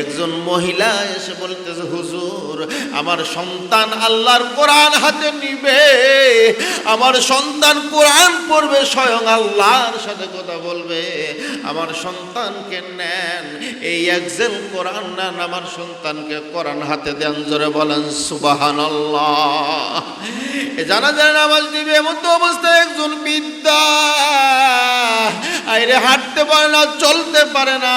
একজন মহিলা এসে বলতেছে, হুজুর, আমার সন্তান আল্লাহর কোরআন হাতে নিবে। আমার সন্তান কোরআন পড়বে, স্বয়ং আল্লাহর সাথে কথা বলবে। আমার সন্তানকে নেন, এই একজন কোরআন নেন, আমার সন্তানকে কোরআন হাতে দেন, জোরে বলেন সুবাহান আল্লাহ জানা যায়, নামাজ দিবে এমন তো অবস্থায় একজন বিদ্যা হাঁটতে পারে না, চলতে পারে না।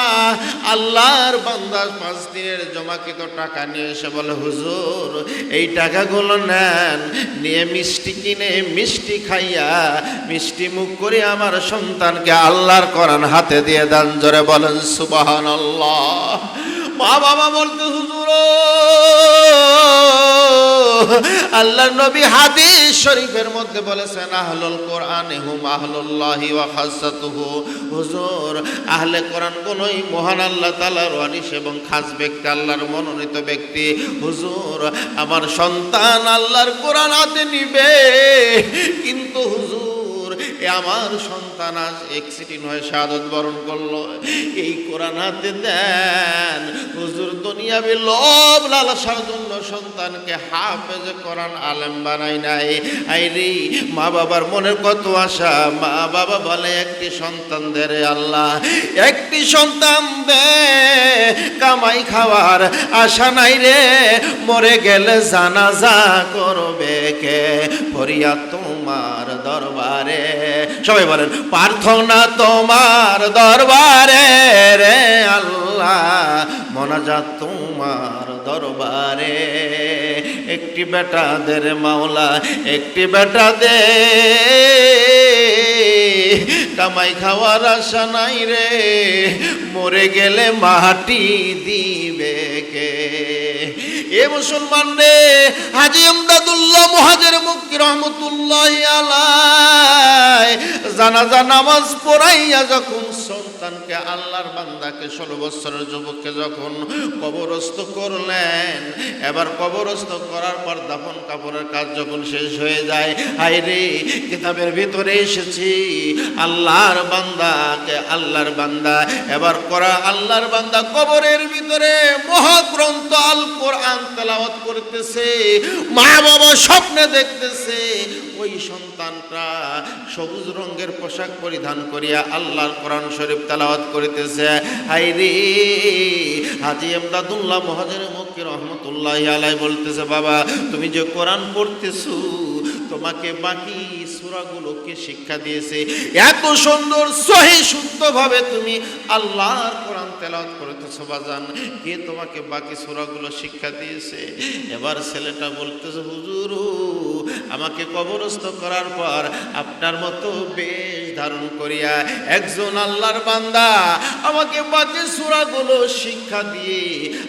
আল্লাহর বান্দা পাঁচ দিনের জমাকৃত টাকা নিয়ে এসে বলে, হুজুর, এই টাকাগুলো নেন। নিয়ে মিষ্টি কিনে মিষ্টি খাইয়া, মিষ্টি মুখ করে আমার সন্তানকে আল্লাহর করান হাতে দিয়ে দান। জোরে বলেন সুবাহান মা বাবা বলতে, হুজুর আল্লাহ নবী হাদিস শরীফের মধ্যে বলেছেন, আহলুল কোরআন হুম আহলুল্লাহি ওয়া খাসাতুহু। হুজুর, আহলে কোরআন কোনই মহান আল্লাহ তাআলার ওয়ারিস এবং খাস ব্যক্তি, আল্লাহর মনোনীত ব্যক্তি। হুজুর, আমার সন্তান আল্লাহর কোরআন হাতে নিবে, কিন্তু আমার সন্তান আজ এক্সিডেন্ট হয়ে শাহাদত বরণ করল। এই কোরআন হাতে দেন। হুজুর দুনিয়াবি লোভ, লালসার জন্য সন্তানকে হাফেজ কোরআন আলেম বানাই নাই। আই রে মা বাবার মনের কত আশা? মা বাবা বলে, একটি সন্তান দে রে আল্লাহ, একটি সন্তান দে। কামাই খাওয়ার আশা নাই রে, মরে গেলে জানাজা করবে কে? ফরিয়া তোমার দরবারে। সবাই বলেন, প্রার্থনা তোমার দরবারে রে আল্লাহ, মনাজাত তোমার দরবারে। একটি বেটা দে রে মাওলা, একটি বেটা দে কামাই খাওয়ার আশা নাই রে, মরে গেলে মাটি দিবে। মুসলমান রে হাজি আমদাদুল্লাহ মহাজের মুক্তি রহমতুল্লাহ আলাই জানাজা নামাজ পড়াইয়া যখন সন্তানকে আল্লাহর বান্দাকে ষোলো বছরের যুবককে যখন কবরস্থ করলেন, এবার কবরস্থ করার পর দাফন কাপড়ের কাজ যখন শেষ হয়ে যায় হাই রে, কিতাবের ভিতরে এসেছি। আল্লাহর বান্দাকে, আল্লাহর বান্দা, এবার করা আল্লাহর বান্দা কবরের ভিতরে মহাগ্রন্থ আল কোরআন তেলাওয়াত করতেছে মা বাবা স্বপ্নে দেখতেছে। সন্তানটা সবুজ রঙের পোশাক পরিধান করিয়া আল্লাহর কোরআন শরীফ তালাওয়াত করিতেছে। হাই রে! হাজি এমদাদুল্লাহ মহাজের মুক্তি রহমতুল্লাহ আলাই বলতেছে, বাবা, তুমি যে কোরআন পড়তেছো, তোমাকে বাকি সূরাগুলোকে শিক্ষা দিয়েছে। এত সুন্দর, সহি, শুদ্ধভাবে তুমি আল্লাহর কোরআন তেলাওয়াত করতেছো, বাজান। কে তোমাকে বাকি সূরাগুলো শিক্ষা দিয়েছে? এবার ছেলেটা বলতেছে, হুজুর, আমাকে কবরস্থ করার পর আপনার মতো বেশ ধারণ করিয়া একজন আল্লাহর বান্দা আমাকে বাকি সূরাগুলো শিক্ষা দিয়ে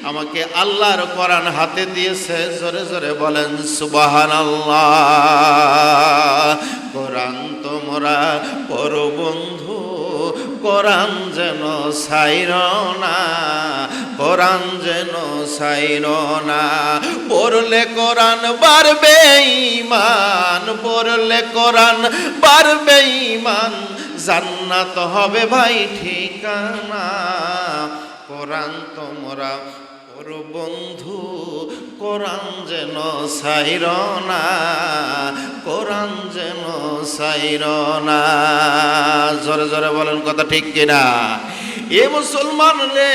আমাকে আল্লাহর কোরআন হাতে দিয়েছে। জোরে জোরে বলেন, সুবহানাল্লাহ। কোরআন তোমরা পর বন্ধু কোরআন যেন সাইর না কোরআন যেন সাইর না পড়লে কোরআন বাড়বে ইমান পড়লে কোরআন বাড়বে ইমান জান্নাত হবে ভাই ঠিকানা। কোরআন তোমরা ওর বন্ধু, কোরআন যেন সাইর না, কোরআন যেন সাইর না। জোরে জোরে বলেন কথা ঠিক কিনা? এ মুসলমান রে,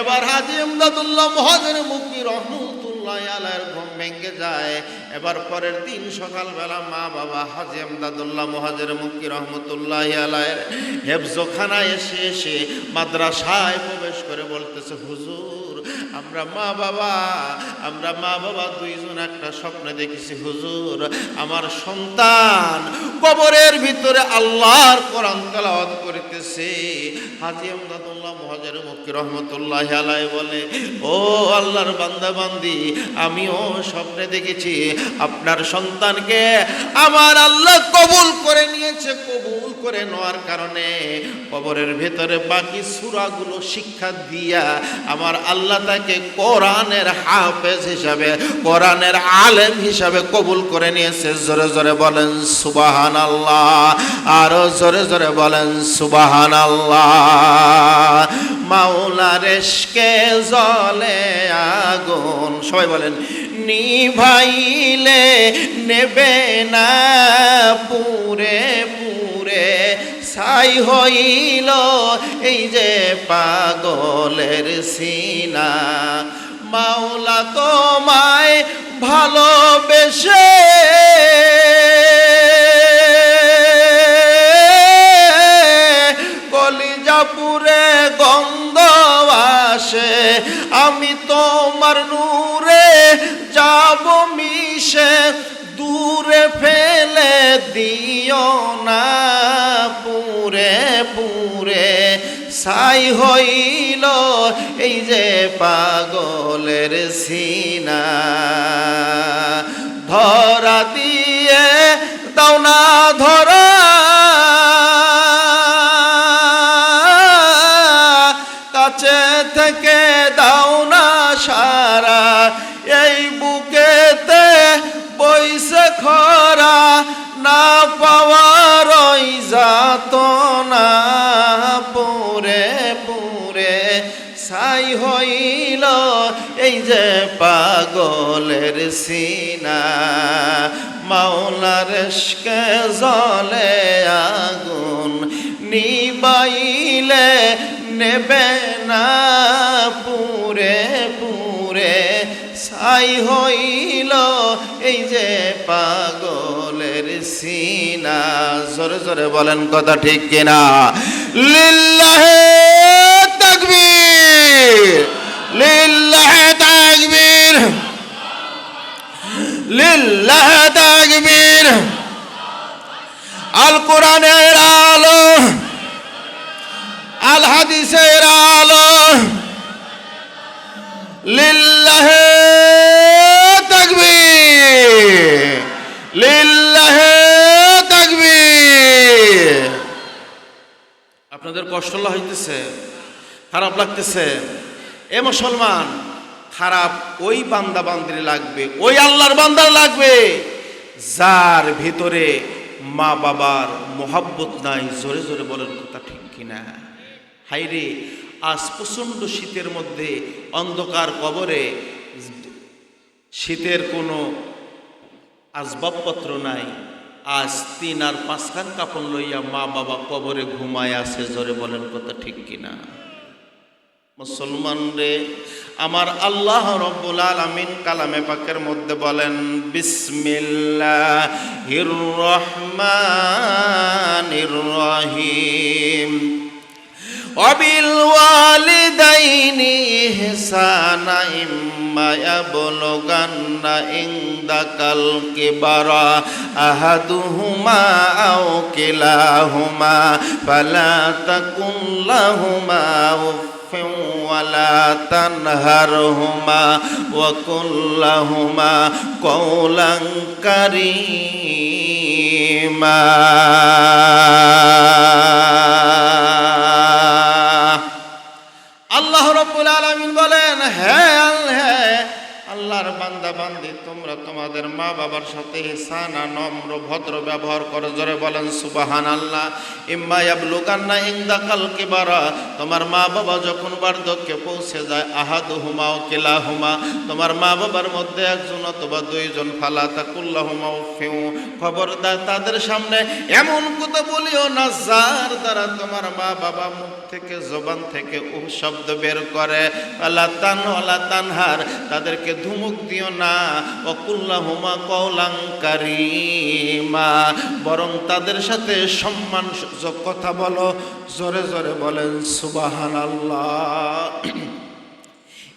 এবার হাজি আমদাদুল্লাহ মহাজের মুক্তি রহমতুল্লাহ আলাইয়ের ঘুম ভেঙে যায়। এবার পরের দিন সকালবেলা মা বাবা হাজি আমদাদুল্লাহ মহাজের মুক্তি রহমতুল্লাহ আলাইয়ের হেফজোখানায় এসে এসে মাদ্রাসায় প্রবেশ করে বলতেছে, হুজুর আমরা মা বাবা, আমরা মা বাবা দুইজন একটা স্বপ্নে দেখেছি, হুজুর, আমার সন্তান কবরের ভিতরে আল্লাহর কোরআন তেলাওয়াত করিতেছে। হাজি আমদাদুল্লাহ মহাজের মুক্তি রহমতুল্লাহ আলাই বলে, ও আল্লাহর বান্দা বান্দি আমিও স্বপ্নে দেখেছি, আপনার সন্তানকে আমার আল্লাহ কবুল করে নিয়েছে, কবুল করে নেওয়ার কারণে কবরের ভেতরে বাকি সুরাগুলো শিক্ষা দিয়া আমার আল্লাহ তাকে কোরআনের হাফেজ হিসাবে, কোরআনের আলেম হিসাবে কবুল করে নিয়েছে। জোরে জোরে বলেন সুবাহান আল্লাহ আরও জোরে জোরে বলেন সুবাহান আল্লাহ মাওলার এসকে জলে আগুন, সবাই বলেন, নিভাইলে নেবে না পুরে পুরে ছাই হইল এই যে পাগলের সিনা। মাওলা তোমায় ভালোবেসে পুরে পুরে সাই হইল এই যে পাগলের সিনা। ধরা দিয়ে দাও না ধরা পাগলের সিনা, মাওলার জলে আগুন নিবাইলে নেবে না, পুরে পুরে ছাই হইল এই যে পাগলের সিনা। জোরে জোরে বলেন কথা ঠিক কিনা? লিল্লাহে লিল্লাহে তাকবীর। আল কোরআনের আলো আল হাদিসের আলো। লিল্লাহে তাকবীর লিল্লাহে তাকবীর। আপনাদের কষ্ট হইতেছে, খারাপ লাগতেছে। এ মুসলমান খারাপ, ওই বান্দা বান্দির লাগবে, ওই আল্লাহর বান্দার লাগবে। যার ভিতরে মা বাবার মোহাব্বত নাই, জোরে জোরে বলেন কথা ঠিক কিনা? হাইরে আজ প্রচণ্ড শীতের মধ্যে অন্ধকার কবরে শীতের কোনো আসবাবপত্র নাই। আজ তিন আর পাঁচখান কাপড় লইয়া মা বাবা কবরে ঘুমায় আছে, জোরে বলেন কথা ঠিক কিনা? মুসলমান রে আমার আল্লাহ রব্বুল আলামিন কালামে পাকের মধ্যে বলেন, বিসমিল্লাহির রহমানির রহিম। অবিল ওয়ালিদাইনি হিসানা ইম্মা ইয়াবলুগান্না ইনদাকাল কিবারা আহাদুহুমা আও কিলাহুমা ফালা তাকুন লাহুমা ولا تنهرهما وقل لهما قولا كريما তোমরা তোমাদের মা বাবার সাথে সানা নম্র ভদ্র ব্যবহার করো। জোরে বলেন সুবাহান আল্লাহ ইম্মা ইয়াবলুকান্না ইনদাকাল কিবারা তোমার মা বাবা যখন বার্ধক্যে পৌঁছে যায়, আহাদুহুমা ও কিলাহুমা। তোমার মা বাবার মধ্যে একজন অথবা দুইজন ফালা তাকুল্লাহুমা ফেউ। খবরদার তাদের সামনে এমন কথা বলিও না, যার দ্বারা তোমার মা বাবা মুখ থেকে, জবান থেকে ও শব্দ বের করে। আল্লাহ তান আল্লাহ তানহার তাদেরকে ধুমুক দিও না। অকুল্লাহুমা কৌলাঙ্কারিমা বরং তাদের সাথে সম্মান কথা বলো, জোরে জোরে বলেন সুবাহান আল্লাহ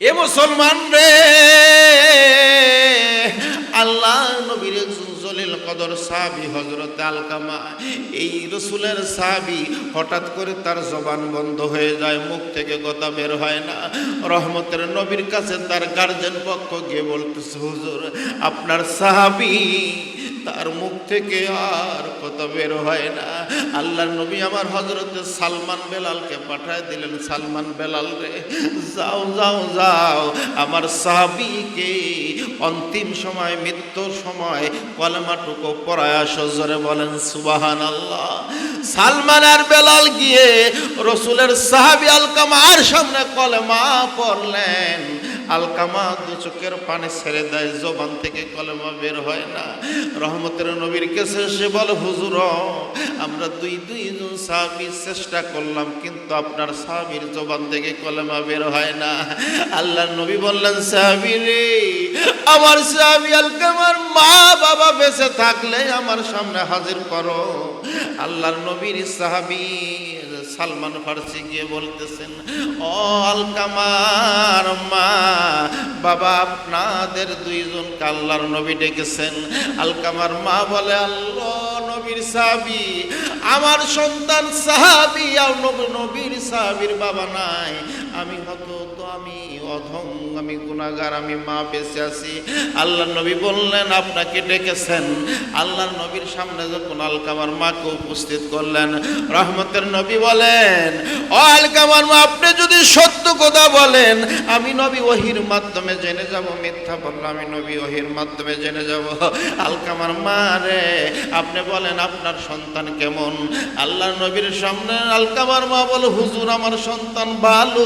এ মুসলমান রে, আল্লাহ নবীর কদর সাহাবি হজরত আলকামা, এই রসুলের সাবি হঠাৎ করে তার জবান বন্ধ হয়ে যায়, মুখ থেকে কথা বের হয় না। রহমতের নবীর কাছে তার গার্জেন পক্ষ গিয়ে বলতেছে, হুজুর, আপনার সাহাবি তার মুখ থেকে আর কথা বের হয় না। আল্লাহর নবী আমার হজরতে সালমান বেলালকে পাঠায় দিলেন, সালমান বেলাল রে, যাও যাও যাও। আমার সাহাবিকে অন্তিম সময়, মৃত্যুর সময় কলমাটুকু পড়ায় আসো, জোরে বলেন সুবাহান আল্লাহ সালমান আর বেলাল গিয়ে রসুলের সাহাবি আলকামার সামনে কলেমা পড়লেন। আলকামা দু চোখের পানি ছেড়ে দেয়, জবান থেকে কলেমা বের হয় না। রহমতের নবীর কাছে সে বলে, হুজুর, আমরা দুই দুইজন সাহাবি চেষ্টা করলাম, কিন্তু আপনার সাহাবির জবান থেকে কলেমা বের হয় না। আল্লাহ নবী বললেন, সাহাবি রে, আমার সাহাবি আলকামার মা বাবা বেঁচে থাকলে আমার সামনে হাজির করো। আল্লাহর নবীর সাহাবি সালমান ফার্সি গিয়ে বলতেছেন, ও আলকামার মা বাবা আপনাদের দুইজন কাল্লার নবী ডেকেছেন। আলকামার মা বলে, আল্লাহ নবীর সাহাবি, আমার সন্তান সাহাবি, আর নব- নবীর সাহাবির বাবা নাই। আমি হত তো আমি অধম গুণাগার আমি মা বেঁচে আছি। আল্লাহ নবী বললেন, আপনাকে ডেকেছেন। আল্লাহ নবীর সামনে যখন আলকামার মাকে উপস্থিত করলেন, রহমতের নবী বলেন, ও আলকামার মা, আপনি যদি সত্য কথা বলেন, আমি নবী ওহির মাধ্যমে জেনে যাব। মিথ্যা বললে আমি নবী ওহির মাধ্যমে জেনে যাব। আলকামার মা রে, আপনি বলেন, আপনার সন্তান কেমন? আল্লাহ নবীর সামনে আলকামার মা বলে, হুজুর, আমার সন্তান ভালো।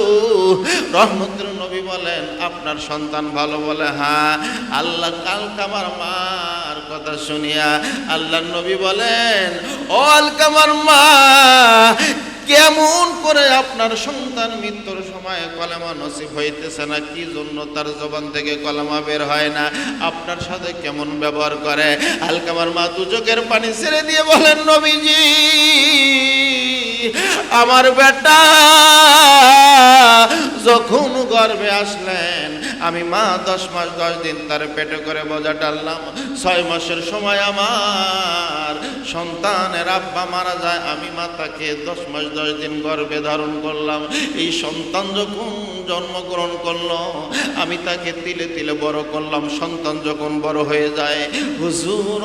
রহমতের নবী বলেন, আপনার সন্তান ভালো বলে হ্যাঁ আল্লাহ কালকামার মার কথা শুনিয়া আল্লাহ নবী বলেন, ও আলকামার মা, কেমন করে আপনার সন্তান মৃত্যুর সময় কলেমা নসিব হইতেছে না? কি জন্য তার জবান থেকে কলেমা বের হয় না? আপনার সাথে কেমন ব্যবহার করে? আলকামার মা দু চোখের পানি ছেড়ে দিয়ে বলেন, নবীজি, আমার বেটা যখন গর্ভে আসলেন আমি মা দশ মাস দশ দিন তার পেটে করে বোঝা টানলাম। ছয় মাসের সময় আমার সন্তানের আব্বা মারা যায়, আমি মা তাকে দশ মাস দশ দিন গর্বে ধারণ করলাম। এই সন্তান যখন জন্মগ্রহণ করল, আমি তাকে তিলে তিলে বড় করলাম। সন্তান যখন বড় হয়ে যায়, হুজুর